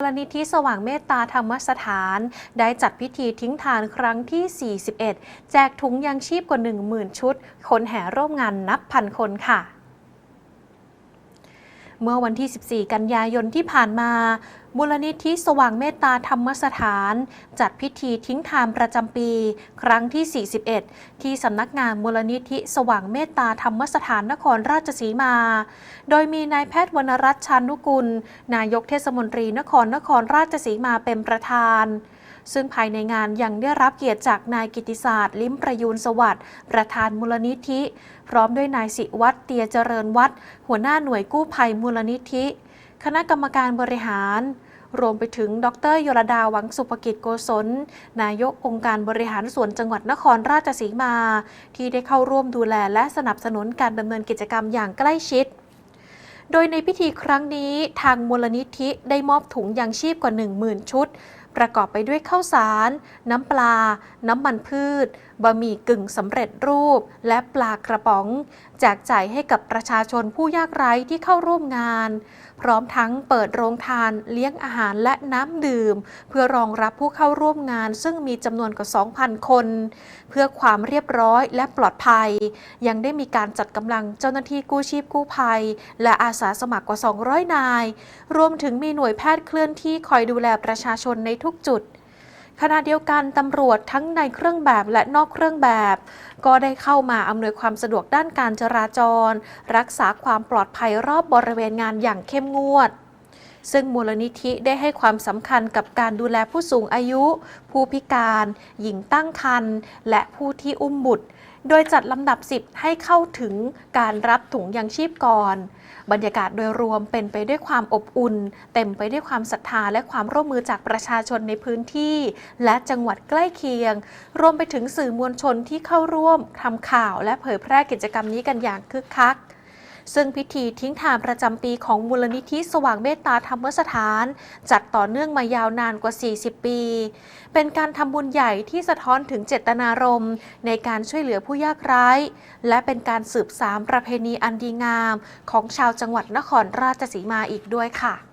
มูลนิธิสว่างเมตตาธรรมสถาน ได้จัดพิธีทิ้งทานครั้งที่ 41 แจกถุงยังชีพกว่า 10,000 ชุด คนแห่ร่วมงานนับพันคนค่ะ เมื่อวันที่ 14 กันยายนที่ผ่านมามูลนิธิสว่างเมตตาธรรมสถาน จัดพิธีทิ้งทานประจำปี ครั้งที่ 41 ที่สำนักงานมูลนิธิสว่างเมตตาธรรมสถานนครราชสีมา โดยมีนายแพทย์วรรณรัตน์ชานุกุล นายกเทศมนตรีนครนครราชสีมาเป็นประธาน ซึ่งภายในงานยังได้รับเกียรติจากนายกิติศาสตร์ ลิ้มประยูนสวัสดิ์ประธานมูลนิธิ พร้อมด้วยนายสิวัตรเตียเจริญวัดหัวหน้าหน่วยกู้ภัยมูลนิธิ คณะกรรมการบริหาร รวมไปถึง ดรยรดาหวังสุภกิจโกศล นายกองค์การบริหารส่วนจังหวัดนครราชสีมา ที่ได้เข้าร่วมดูแลและสนับสนุนการดำเนินกิจกรรมอย่างใกล้ชิดโดยในพิธีครั้งนี้ทางมูลนิธิได้มอบถุงยางชีพกว่า 10,000 ชุด ประกอบไปด้วยข้าวสาร น้ำปลา น้ำมันพืช บะหมี่กึ่งสำเร็จรูป และปลากระป๋อง แจกจ่ายให้กับประชาชนผู้ยากไร้ที่เข้าร่วมงาน พร้อมทั้งเปิดโรงทานเลี้ยงอาหารและน้ำดื่ม เพื่อรองรับผู้เข้าร่วมงาน ซึ่งมีจำนวนกว่า 2,000 คน เพื่อความเรียบร้อยและปลอดภัย ยังได้มีการจัดกำลังเจ้าหน้าที่กู้ชีพกู้ภัย และอาสาสมัครกว่า 200 นาย รวมถึงมีหน่วยแพทย์เคลื่อนที่คอยดูแลประชาชนในทุกจุด ขณะเดียวกันตำรวจทั้งในเครื่องแบบและนอกเครื่องแบบ ก็ได้เข้ามาอำนวยความสะดวกด้านการจราจร รักษาความปลอดภัยรอบบริเวณงานอย่างเข้มงวด ซึ่งมูลนิธิได้ให้ความสำคัญกับการดูแลผู้สูงอายุ ผู้พิการ หญิงตั้งครรภ์และผู้ที่อุ้มบุตร โดยจัดลำดับ 10 ให้เข้าถึงการรับถุงยังชีพก่อน บรรยากาศโดยรวมเป็นไปด้วยความอบอุ่น เต็มไปด้วยความศรัทธาและความร่วมมือจากประชาชนในพื้นที่ และจังหวัดใกล้เคียง รวมไปถึงสื่อมวลชนที่เข้าร่วมทำข่าวและเผยแพร่กิจกรรมนี้กันอย่างคึกคัก ซึ่งพิธีทิ้งทานประจำปีของมูลนิธิสว่างเมตตาธรรมสถาน จัดต่อเนื่องมายาวนานกว่า 40 ปี เป็นการทำบุญใหญ่ที่สะท้อนถึงเจตนารมณ์ในการช่วยเหลือผู้ยากไร้ และเป็นการสืบสานประเพณีอันดีงาม ของชาวจังหวัดนครราชสีมาอีกด้วยค่ะ